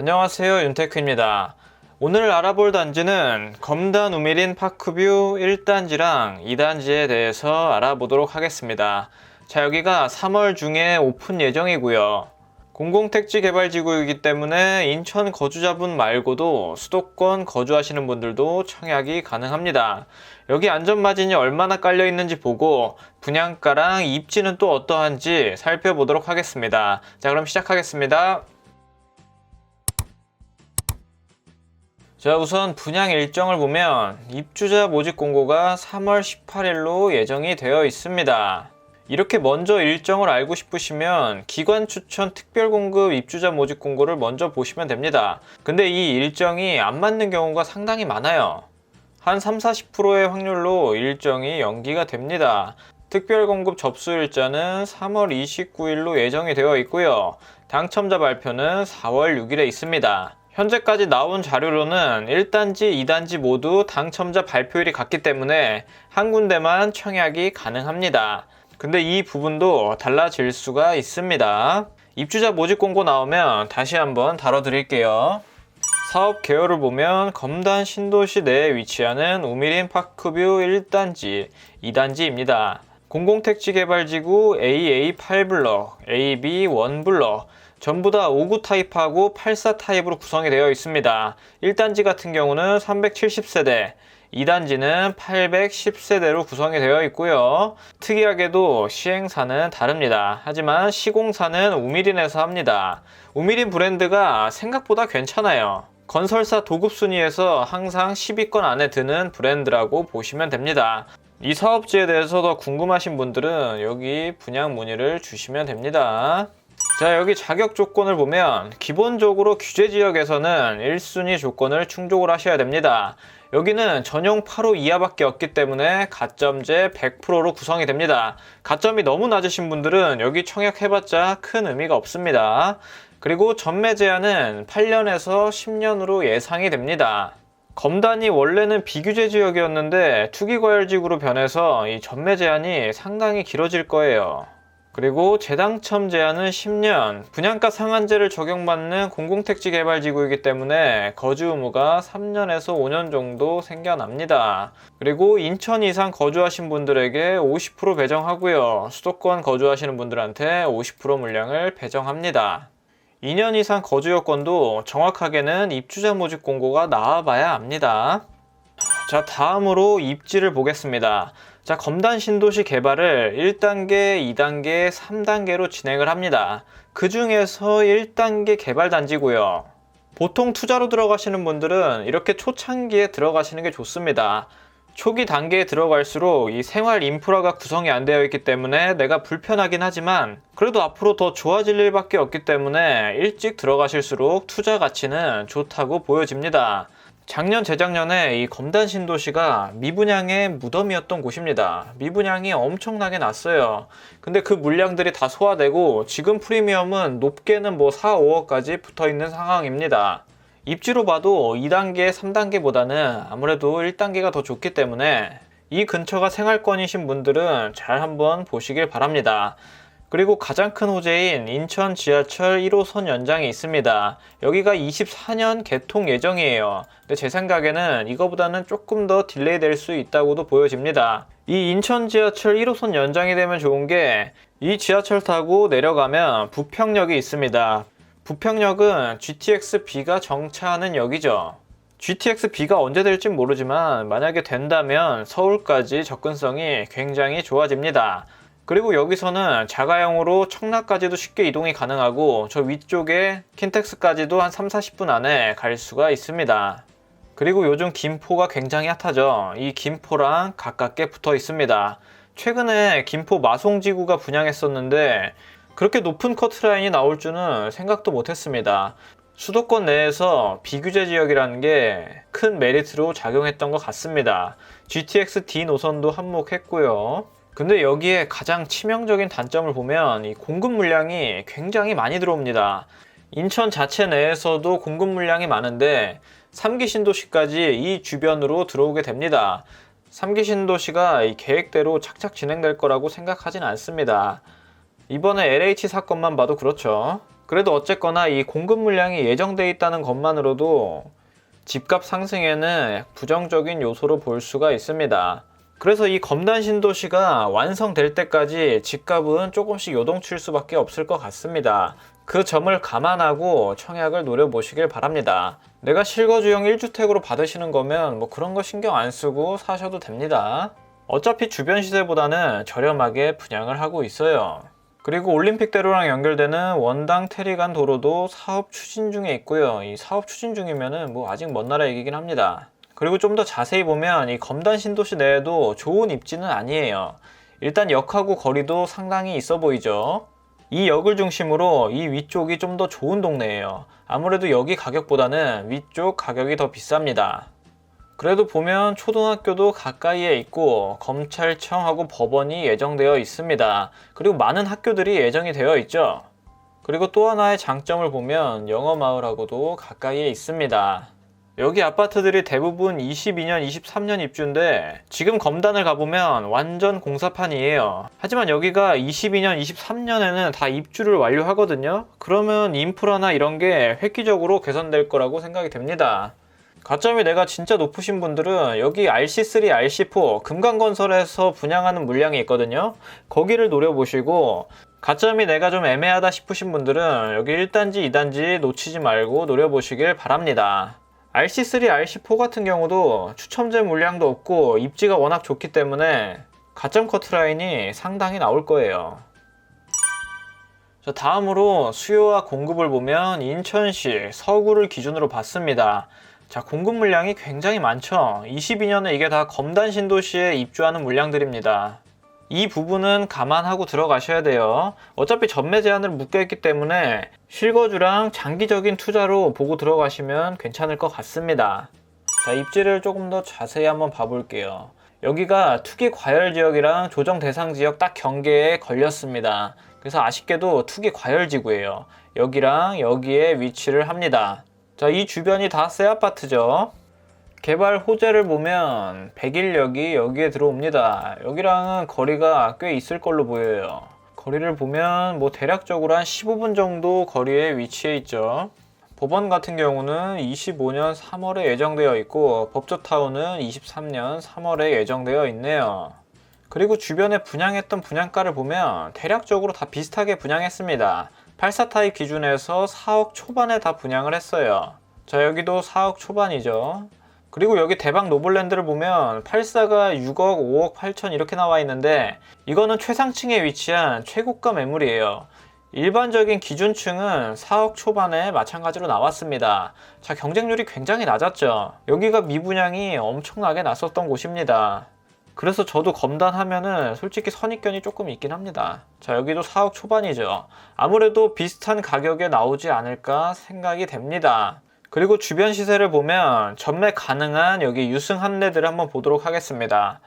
안녕하세요 윤테크입니다. 오늘 알아볼 단지는 검단 우미린 파크뷰 1단지랑 2단지에 대해서 알아보도록 하겠습니다. 자 여기가 3월 중에 오픈 예정이고요. 공공택지 개발지구이기 때문에 인천 거주자분 말고도 수도권 거주하시는 분들도 청약이 가능합니다. 여기 안전마진이 얼마나 깔려 있는지 보고 분양가랑 입지는 또 어떠한지 살펴보도록 하겠습니다. 자 그럼 시작하겠습니다. 자, 우선 분양 일정을 보면 입주자 모집 공고가 3월 18일로 예정이 되어 있습니다. 이렇게 먼저 일정을 알고 싶으시면 기관 추천 특별 공급 입주자 모집 공고를 먼저 보시면 됩니다. 근데 이 일정이 안 맞는 경우가 상당히 많아요. 한 3, 40%의 확률로 일정이 연기가 됩니다. 특별 공급 접수 일자는 3월 29일로 예정이 되어 있고요. 당첨자 발표는 4월 6일에 있습니다. 현재까지 나온 자료로는 1단지, 2단지 모두 당첨자 발표일이 같기 때문에 한 군데만 청약이 가능합니다. 근데 이 부분도 달라질 수가 있습니다. 입주자 모집 공고 나오면 다시 한번 다뤄드릴게요. 사업 개요를 보면 검단 신도시 내에 위치하는 우미린 파크뷰 1단지, 2단지입니다. 공공택지 개발지구 AA8블럭, AB1블럭, 전부 다59 타입하고 84 타입으로 구성이 되어 있습니다. 1단지 같은 경우는 370세대, 2단지는 810세대로 구성이 되어 있고요. 특이하게도 시행사는 다릅니다. 하지만 시공사는 우미린에서 합니다. 우미린 브랜드가 생각보다 괜찮아요. 건설사 도급 순위에서 항상 10위권 안에 드는 브랜드라고 보시면 됩니다. 이 사업지에 대해서 더 궁금하신 분들은 여기 분양 문의를 주시면 됩니다. 자, 여기 자격 조건을 보면 기본적으로 규제 지역에서는 1순위 조건을 충족을 하셔야 됩니다. 여기는 전용 8호 이하밖에 없기 때문에 가점제 100%로 구성이 됩니다. 가점이 너무 낮으신 분들은 여기 청약해봤자 큰 의미가 없습니다. 그리고 전매 제한은 8년에서 10년으로 예상이 됩니다. 검단이 원래는 비규제 지역이었는데 투기과열지구로 변해서 이 전매 제한이 상당히 길어질 거예요. 그리고 재당첨 제한은 10년, 분양가 상한제를 적용받는 공공택지 개발 지구이기 때문에 거주 의무가 3년에서 5년 정도 생겨납니다. 그리고 인천 이상 거주하신 분들에게 50% 배정하고요. 수도권 거주하시는 분들한테 50% 물량을 배정합니다. 2년 이상 거주 여건도 정확하게는 입주자 모집 공고가 나와봐야 압니다. 자, 다음으로 입지를 보겠습니다. 자, 검단 신도시 개발을 1단계, 2단계, 3단계로 진행을 합니다. 그 중에서 1단계 개발 단지고요. 보통 투자로 들어가시는 분들은 이렇게 초창기에 들어가시는 게 좋습니다. 초기 단계에 들어갈수록 이 생활 인프라가 구성이 안 되어 있기 때문에 내가 불편하긴 하지만 그래도 앞으로 더 좋아질 일밖에 없기 때문에 일찍 들어가실수록 투자 가치는 좋다고 보여집니다. 작년 재작년에 이 검단 신도시가 미분양의 무덤이었던 곳입니다. 미분양이 엄청나게 났어요. 근데 그 물량들이 다 소화되고 지금 프리미엄은 높게는 뭐 4, 5억까지 붙어 있는 상황입니다. 입지로 봐도 2단계, 3단계보다는 아무래도 1단계가 더 좋기 때문에 이 근처가 생활권이신 분들은 잘 한번 보시길 바랍니다. 그리고 가장 큰 호재인 인천 지하철 1호선 연장이 있습니다. 여기가 24년 개통 예정이에요. 근데 제 생각에는 이거보다는 조금 더 딜레이 될 수 있다고도 보여집니다. 이 인천 지하철 1호선 연장이 되면 좋은 게 이 지하철 타고 내려가면 부평역이 있습니다. 부평역은 GTX B가 정차하는 역이죠. GTX B가 언제 될지 모르지만 만약에 된다면 서울까지 접근성이 굉장히 좋아집니다. 그리고 여기서는 자가용으로 청라까지도 쉽게 이동이 가능하고 저 위쪽에 킨텍스까지도 한 3, 40분 안에 갈 수가 있습니다. 그리고 요즘 김포가 굉장히 핫하죠. 이 김포랑 가깝게 붙어 있습니다. 최근에 김포 마송지구가 분양했었는데 그렇게 높은 커트라인이 나올 줄은 생각도 못했습니다. 수도권 내에서 비규제 지역이라는 게 큰 메리트로 작용했던 것 같습니다. GTX D 노선도 한몫했고요. 근데 여기에 가장 치명적인 단점을 보면 이 공급 물량이 굉장히 많이 들어옵니다. 인천 자체 내에서도 공급 물량이 많은데 3기 신도시까지 이 주변으로 들어오게 됩니다. 3기 신도시가 이 계획대로 착착 진행될 거라고 생각하진 않습니다. 이번에 LH 사건만 봐도 그렇죠. 그래도 어쨌거나 이 공급 물량이 예정돼 있다는 것만으로도 집값 상승에는 부정적인 요소로 볼 수가 있습니다. 그래서 이 검단 신도시가 완성될 때까지 집값은 조금씩 요동칠 수밖에 없을 것 같습니다. 그 점을 감안하고 청약을 노려보시길 바랍니다. 내가 실거주형 1주택으로 받으시는 거면 뭐 그런 거 신경 안 쓰고 사셔도 됩니다. 어차피 주변 시세보다는 저렴하게 분양을 하고 있어요. 그리고 올림픽대로랑 연결되는 원당 테리간 도로도 사업 추진 중에 있고요. 이 사업 추진 중이면은 뭐 아직 먼 나라 얘기긴 합니다. 그리고 좀 더 자세히 보면 이 검단 신도시 내에도 좋은 입지는 아니에요. 일단 역하고 거리도 상당히 있어 보이죠. 이 역을 중심으로 이 위쪽이 좀 더 좋은 동네예요. 아무래도 여기 가격보다는 위쪽 가격이 더 비쌉니다. 그래도 보면 초등학교도 가까이에 있고 검찰청하고 법원이 예정되어 있습니다. 그리고 많은 학교들이 예정이 되어 있죠. 그리고 또 하나의 장점을 보면 영어마을하고도 가까이에 있습니다. 여기 아파트들이 대부분 22년, 23년 입주인데 지금 검단을 가보면 완전 공사판이에요. 하지만 여기가 22년, 23년에는 다 입주를 완료하거든요. 그러면 인프라나 이런 게 획기적으로 개선될 거라고 생각이 됩니다. 가점이 내가 진짜 높으신 분들은 여기 RC3, RC4 금강건설에서 분양하는 물량이 있거든요. 거기를 노려보시고 가점이 내가 좀 애매하다 싶으신 분들은 여기 1단지, 2단지 놓치지 말고 노려보시길 바랍니다. RC3, RC4 같은 경우도 추첨제 물량도 없고 입지가 워낙 좋기 때문에 가점 커트라인이 상당히 나올 거예요. 자, 다음으로 수요와 공급을 보면 인천시 서구를 기준으로 봤습니다. 자, 공급 물량이 굉장히 많죠. 22년에 이게 다 검단 신도시에 입주하는 물량들입니다. 이 부분은 감안하고 들어가셔야 돼요. 어차피 전매 제한을 묶여있기 때문에 실거주랑 장기적인 투자로 보고 들어가시면 괜찮을 것 같습니다. 자, 입지를 조금 더 자세히 한번 봐볼게요. 여기가 투기 과열 지역이랑 조정 대상 지역 딱 경계에 걸렸습니다. 그래서 아쉽게도 투기 과열 지구예요. 여기랑 여기에 위치를 합니다. 자, 이 주변이 다 새 아파트죠. 개발 호재를 보면 백일역이 여기에 들어옵니다. 여기랑은 거리가 꽤 있을 걸로 보여요. 거리를 보면 뭐 대략적으로 한 15분 정도 거리에 위치해 있죠. 법원 같은 경우는 25년 3월에 예정되어 있고 법조타운은 23년 3월에 예정되어 있네요. 그리고 주변에 분양했던 분양가를 보면 대략적으로 다 비슷하게 분양했습니다. 84타입 기준에서 4억 초반에 다 분양을 했어요. 자, 여기도 4억 초반이죠. 그리고 여기 대박 노블랜드를 보면 84가 6억, 5억 8천 이렇게 나와 있는데 이거는 최상층에 위치한 최고가 매물이에요. 일반적인 기준층은 4억 초반에 마찬가지로 나왔습니다. 자, 경쟁률이 굉장히 낮았죠. 여기가 미분양이 엄청나게 났었던 곳입니다. 그래서 저도 검단하면은 솔직히 선입견이 조금 있긴 합니다. 자, 여기도 4억 초반이죠. 아무래도 비슷한 가격에 나오지 않을까 생각이 됩니다. 그리고 주변 시세를 보면 전매 가능한 여기 유승 한대들을 한번 보도록 하겠습니다.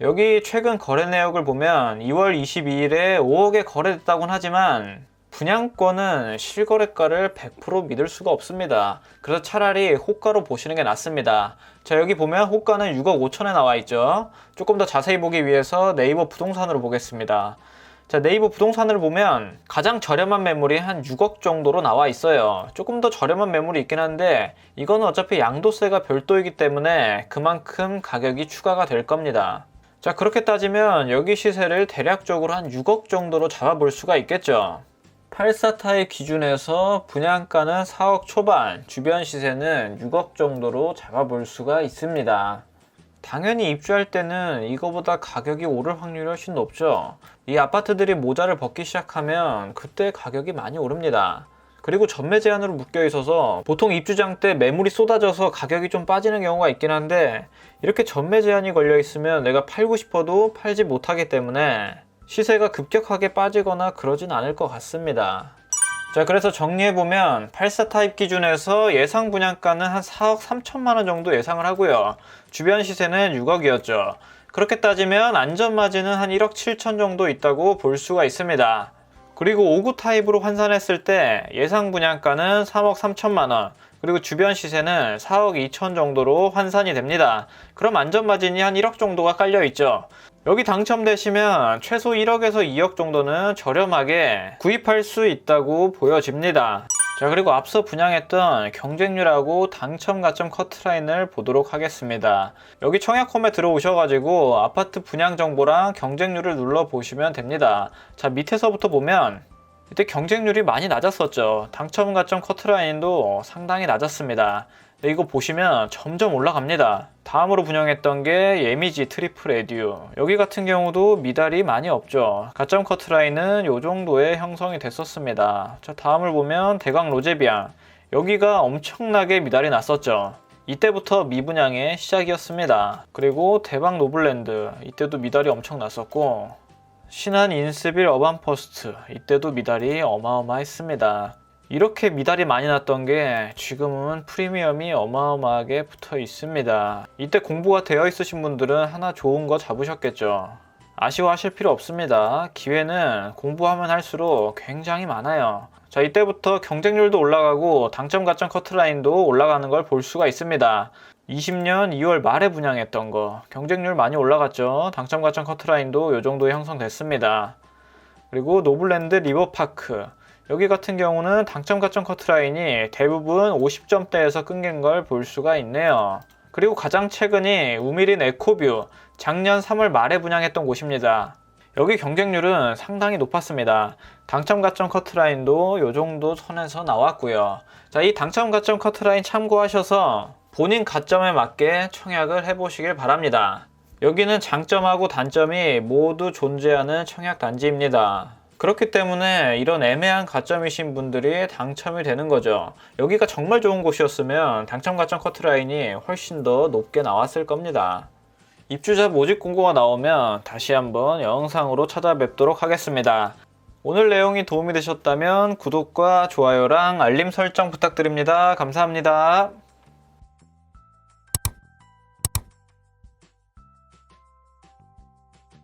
여기 최근 거래 내역을 보면 2월 22일에 5억에 거래됐다곤 하지만 분양권은 실거래가를 100% 믿을 수가 없습니다. 그래서 차라리 호가로 보시는 게 낫습니다. 자 여기 보면 호가는 6억 5천에 나와 있죠. 조금 더 자세히 보기 위해서 네이버 부동산으로 보겠습니다. 자, 네이버 부동산을 보면 가장 저렴한 매물이 한 6억 정도로 나와 있어요. 조금 더 저렴한 매물이 있긴 한데 이거는 어차피 양도세가 별도이기 때문에 그만큼 가격이 추가가 될 겁니다. 자, 그렇게 따지면 여기 시세를 대략적으로 한 6억 정도로 잡아볼 수가 있겠죠. 84타입 기준에서 분양가는 4억 초반, 주변 시세는 6억 정도로 잡아볼 수가 있습니다. 당연히 입주할 때는 이거보다 가격이 오를 확률이 훨씬 높죠. 이 아파트들이 모자를 벗기 시작하면 그때 가격이 많이 오릅니다. 그리고 전매 제한으로 묶여 있어서 보통 입주장 때 매물이 쏟아져서 가격이 좀 빠지는 경우가 있긴 한데 이렇게 전매 제한이 걸려 있으면 내가 팔고 싶어도 팔지 못하기 때문에 시세가 급격하게 빠지거나 그러진 않을 것 같습니다. 자, 그래서 정리해보면 84 타입 기준에서 예상 분양가는 한 4억 3천만 원 정도 예상을 하고요. 주변 시세는 6억이었죠. 그렇게 따지면 안전마진은 한 1억 7천 정도 있다고 볼 수가 있습니다. 그리고 59 타입으로 환산했을 때 예상 분양가는 3억 3천만 원, 그리고 주변 시세는 4억 2천 정도로 환산이 됩니다. 그럼 안전마진이 한 1억 정도가 깔려 있죠. 여기 당첨되시면 최소 1억에서 2억 정도는 저렴하게 구입할 수 있다고 보여집니다. 자, 그리고 앞서 분양했던 경쟁률하고 당첨 가점 커트라인을 보도록 하겠습니다. 여기 청약홈에 들어오셔가지고 아파트 분양 정보랑 경쟁률을 눌러보시면 됩니다. 자, 밑에서부터 보면 이때 경쟁률이 많이 낮았었죠. 당첨 가점 커트라인도 상당히 낮았습니다. 근데 이거 보시면 점점 올라갑니다. 다음으로 분양했던 게 예미지 트리플 에듀. 여기 같은 경우도 미달이 많이 없죠. 가점 커트라인은 이 정도의 형성이 됐었습니다. 자, 다음을 보면 대강 로제비앙. 여기가 엄청나게 미달이 났었죠. 이때부터 미분양의 시작이었습니다. 그리고 대박 노블랜드. 이때도 미달이 엄청 났었고, 신한 인스빌 어반퍼스트. 이때도 미달이 어마어마했습니다. 이렇게 미달이 많이 났던 게 지금은 프리미엄이 어마어마하게 붙어 있습니다. 이때 공부가 되어 있으신 분들은 하나 좋은 거 잡으셨겠죠. 아쉬워하실 필요 없습니다. 기회는 공부하면 할수록 굉장히 많아요. 자, 이때부터 경쟁률도 올라가고 당점 가점 커트라인도 올라가는 걸 볼 수가 있습니다. 20년 2월 말에 분양했던 거 경쟁률 많이 올라갔죠. 당점 가점 커트라인도 이 정도 형성됐습니다. 그리고 노블랜드 리버파크 여기 같은 경우는 당점 가점 커트라인이 대부분 50점대에서 끊긴 걸 볼 수가 있네요. 그리고 가장 최근이 우미린 에코뷰 작년 3월 말에 분양했던 곳입니다. 여기 경쟁률은 상당히 높았습니다. 당첨 가점 커트라인도 이 정도 선에서 나왔고요. 자, 이 당첨 가점 커트라인 참고하셔서 본인 가점에 맞게 청약을 해보시길 바랍니다. 여기는 장점하고 단점이 모두 존재하는 청약 단지입니다. 그렇기 때문에 이런 애매한 가점이신 분들이 당첨이 되는 거죠. 여기가 정말 좋은 곳이었으면 당첨 가점 커트라인이 훨씬 더 높게 나왔을 겁니다. 입주자 모집 공고가 나오면 다시 한번 영상으로 찾아뵙도록 하겠습니다. 오늘 내용이 도움이 되셨다면 구독과 좋아요랑 알림 설정 부탁드립니다. 감사합니다.